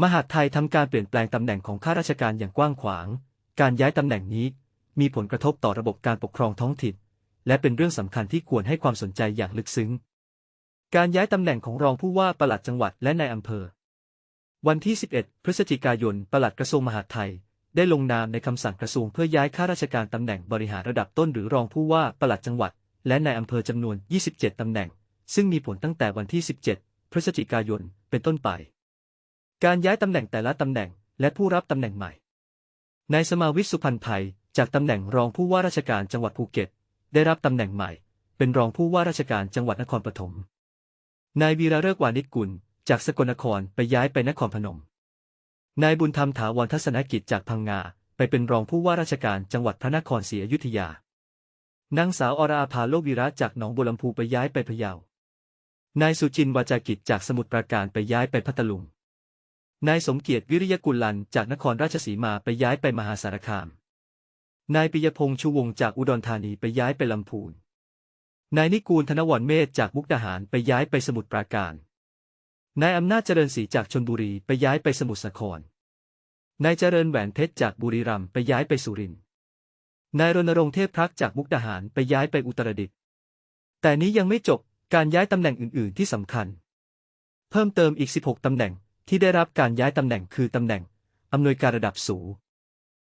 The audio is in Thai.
มหาดไทยทำการเปลี่ยนแปลงตำแหน่งของข้าราชการอย่างกว้างขวาง การย้ายตำแหน่งนี้ มีผลกระทบต่อระบบการปกครองท้องถิ่น และเป็นเรื่องสำคัญที่ควรให้ความสนใจอย่างลึกซึ้ง การย้ายตำแหน่งของรองผู้ว่าปลัดจังหวัดและนายอำเภอ วันที่ 11 พฤศจิกายนปลัดกระทรวงมหาดไทย ได้ลงนามในคำสั่งกระทรวงเพื่อย้ายข้าราชการตำแหน่งบริหารระดับต้นหรือรองผู้ว่าปลัดจังหวัด และนายอำเภอจำนวน 27ตำแหน่ง ซึ่งมีผลตั้งแต่วันที่ 17 พฤศจิกายน เป็นต้นไป การย้ายตำแหน่งแต่ละตำแหน่ง และผู้รับตำแหน่งใหม่ นายสมาวิทย์สุพันธ์ไพยจากตำแหน่งรองผู้ว่าราชการจังหวัดภูเก็ต ได้รับตำแหน่งใหม่ เป็นรองผู้ว่าราชการจังหวัดนครปฐม นายวีระเลิกวานิชกุล จากสกลนครไปย้ายไปนครพนม นายบุญธรรมถาวรทัศนกิจจากพังงาไปเป็นรองผู้ว่าราชการจังหวัดพระนครศรีอยุธยา นางสาวอราภาโลกวีระจากหนองบัวลำพูไปย้ายไปพะเยา นายสุจินต์วาจากิจจากสมุทรปราการไปย้ายไปพัทลุง นายสมเกียรติวิริยกุลลันจากนครราชสีมาไปย้ายไปมหาสารคาม นายปิยพงษ์ชูวงศ์จากอุดรธานีไปย้ายไปลำพูน นายนิกูลธนวรเมธจากมุกดาหารไปย้ายไปสมุทรปราการ นายอำนาจเจริญศรีจากชนบุรีไปย้ายไปสมุทรสาคร นายเจริญแหวนเพชรจากบุรีรัมย์ไปย้ายไปสุรินทร์ นายรณรงค์เทพพักจากมุกดาหารไปย้ายไปอุตรดิตถ์ แต่นี้ยังไม่จบการย้ายตำแหน่งอื่น ๆ ที่สำคัญ เพิ่มเติมอีก 16 ตำแหน่ง ที่ได้รับการย้ายตำแหน่งคือตำแหน่งอำนวยการระดับสูง